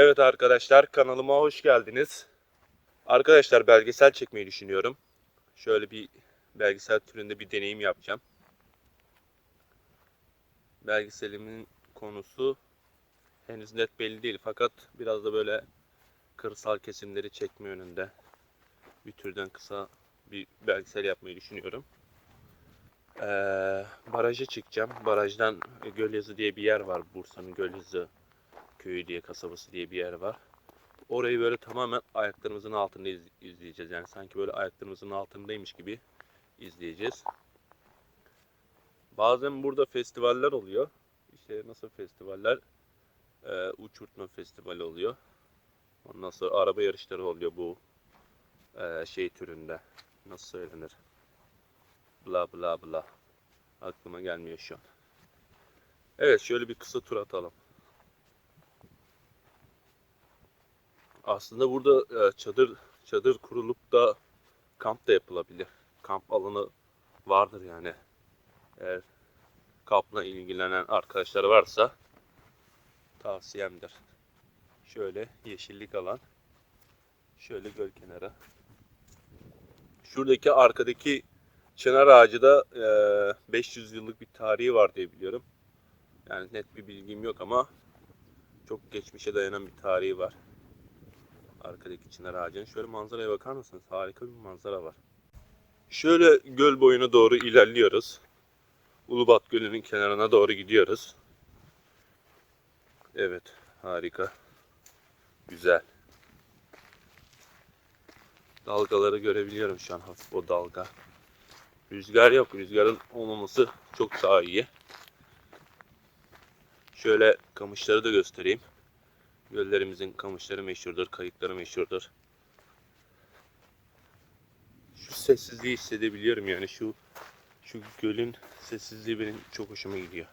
Evet arkadaşlar kanalıma hoş geldiniz. Arkadaşlar belgesel çekmeyi düşünüyorum. Şöyle bir belgesel türünde bir deneyim yapacağım. Belgeselimin konusu henüz net belli değil fakat biraz da böyle kırsal kesimleri çekme yönünde bir türden kısa bir belgesel yapmayı düşünüyorum. Ee, baraja çıkacağım. Barajdan Gölyazı diye bir yer var. Bursa'nın Gölyazı köyü diye kasabası diye bir yer var. Orayı böyle tamamen ayaklarımızın altında iz- izleyeceğiz. Yani sanki böyle ayaklarımızın altındaymış gibi izleyeceğiz. Bazen burada festivaller oluyor. İşte nasıl festivaller? Ee, uçurtma festivali oluyor. Ondan sonra araba yarışları oluyor bu ee, şey türünde. Nasıl söylenir? Bla bla bla. Aklıma gelmiyor şu an. Evet şöyle bir kısa tur atalım. Aslında burada e, çadır çadır kurulup da kamp da yapılabilir. Kamp alanı vardır yani. Eğer kampla ilgilenen arkadaşlar varsa tavsiyemdir. Şöyle yeşillik alan. Şöyle göl kenarı. Şuradaki arkadaki çınar ağacı da e, 500 yıllık bir tarihi var diye biliyorum. Yani net bir bilgim yok ama çok geçmişe dayanan bir tarihi var. Arkadaki çınar ağacının. Şöyle manzaraya bakar mısınız? Harika bir manzara var. Şöyle göl boyuna doğru ilerliyoruz. Ulubat Gölü'nün kenarına doğru gidiyoruz. Evet, harika. Güzel. Dalgaları görebiliyorum şu an hafif o dalga. Rüzgar yok. Rüzgarın olmaması çok daha iyi. Şöyle kamışları da göstereyim. Göllerimizin kamışları meşhurdur, kayıkları meşhurdur. Şu sessizliği hissedebiliyorum yani şu şu gölün sessizliği benim çok hoşuma gidiyor.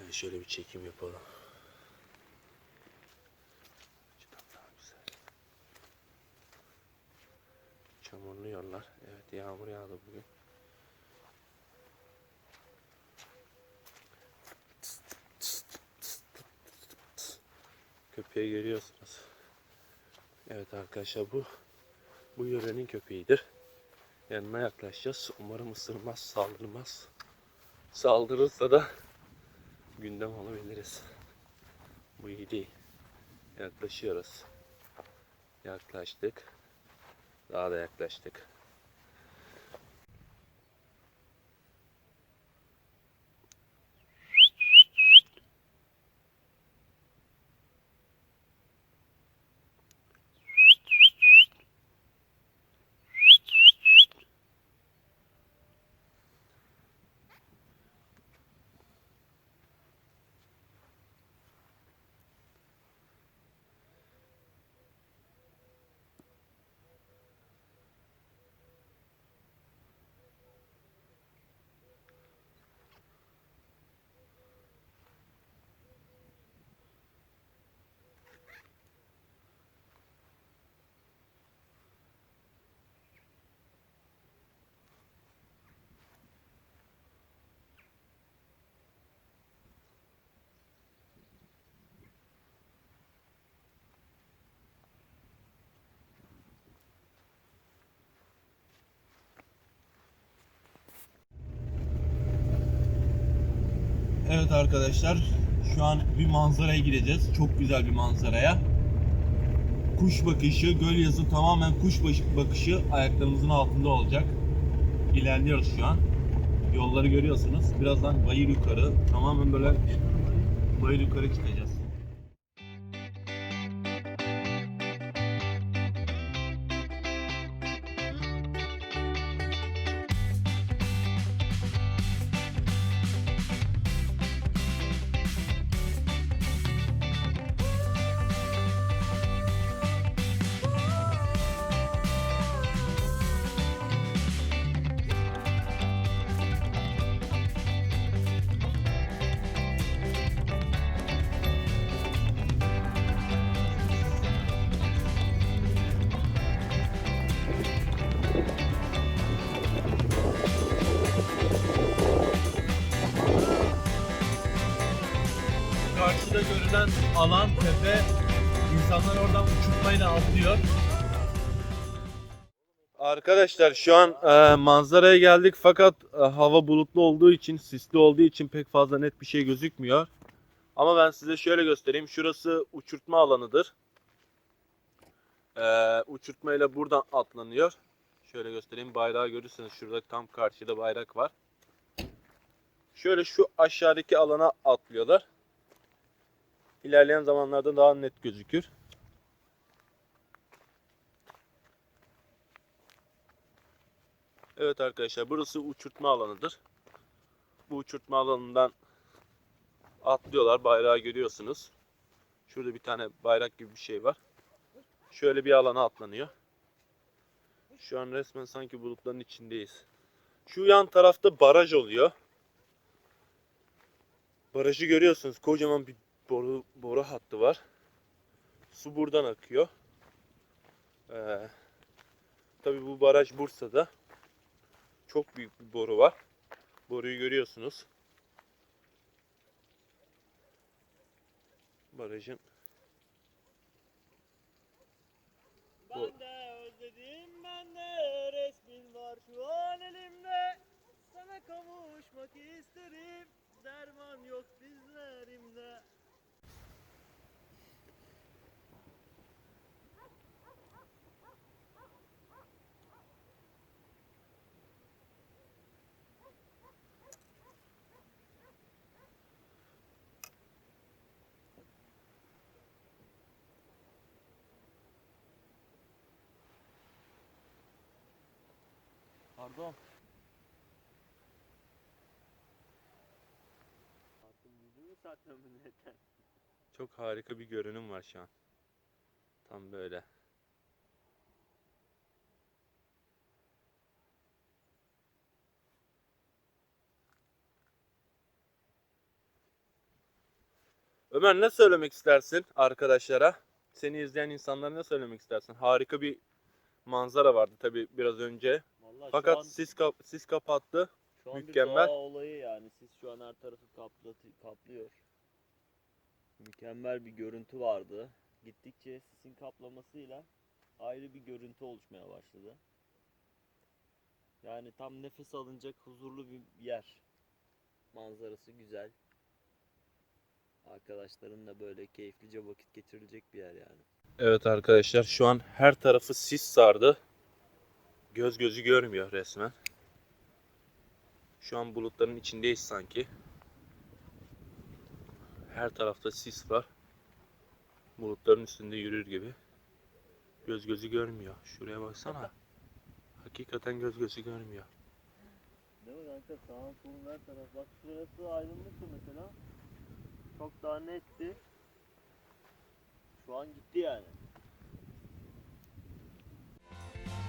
Yani şöyle bir çekim yapalım. Çamurlu yollar. Evet yağmur yağdı bugün. Köpeği görüyorsunuz. Evet arkadaşlar bu bu yörenin köpeğidir. Yanına yaklaşacağız. Umarım ısırmaz, saldırmaz. Saldırırsa da gündem alabiliriz. Bu iyi değil. Yaklaşıyoruz. Yaklaştık. Daha da yaklaştık. Evet arkadaşlar şu an bir manzaraya gireceğiz. Çok güzel bir manzaraya. Kuş bakışı, göl yazı tamamen kuş bakışı ayaklarımızın altında olacak. İlerliyoruz şu an. Yolları görüyorsunuz. Birazdan bayır yukarı tamamen böyle bayır yukarı çıkacağız. Görünen alan tepe insanlar oradan uçurtmayla atlıyor. Arkadaşlar şu an e, manzaraya geldik fakat e, hava bulutlu olduğu için, sisli olduğu için pek fazla net bir şey gözükmüyor. Ama ben size şöyle göstereyim. Şurası uçurtma alanıdır. E, uçurtmayla buradan atlanıyor. Şöyle göstereyim. Bayrağı görürseniz şurada tam karşıda bayrak var. Şöyle şu aşağıdaki alana atlıyorlar. İlerleyen zamanlarda daha net gözükür. Evet arkadaşlar burası uçurtma alanıdır. Bu uçurtma alanından atlıyorlar. Bayrağı görüyorsunuz. Şurada bir tane bayrak gibi bir şey var. Şöyle bir alana atlanıyor. Şu an resmen sanki bulutların içindeyiz. Şu yan tarafta baraj oluyor. Barajı görüyorsunuz. Kocaman bir boru, boru hattı var. Su buradan akıyor. Ee, tabii bu baraj Bursa'da. Çok büyük bir boru var. Boruyu görüyorsunuz. Barajın Ben de özledim ben de resmin var şu an elimde Sana kavuşmak isterim Pardon Hatun yüzü mü saklamın neden? çok harika bir görünüm var şu an. Tam böyle. Ömer ne söylemek istersin arkadaşlara? Seni izleyen insanlara ne söylemek istersin? Harika bir manzara vardı tabi biraz önce. Fakat an, sis, kap sis kapattı. şu an mükemmel. bir doğa olayı yani siz şu an her tarafı kaplıyor Mükemmel bir görüntü vardı Gittikçe sisin kaplamasıyla ayrı bir görüntü oluşmaya başladı Yani tam nefes alınacak huzurlu bir yer Manzarası güzel Arkadaşlarınla böyle keyiflice vakit geçirilecek bir yer yani. Evet arkadaşlar şu an her tarafı sis sardı. Göz gözü görmüyor resmen. Şu an bulutların içindeyiz sanki. Her tarafta sis var. Bulutların üstünde yürür gibi. Göz gözü görmüyor. Şuraya baksana. Hakikaten göz gözü görmüyor. Değil mi kanka? Sağın solun her taraf. Bak şurası aydınlıktı mesela. Çok daha netti. Şu an gitti yani.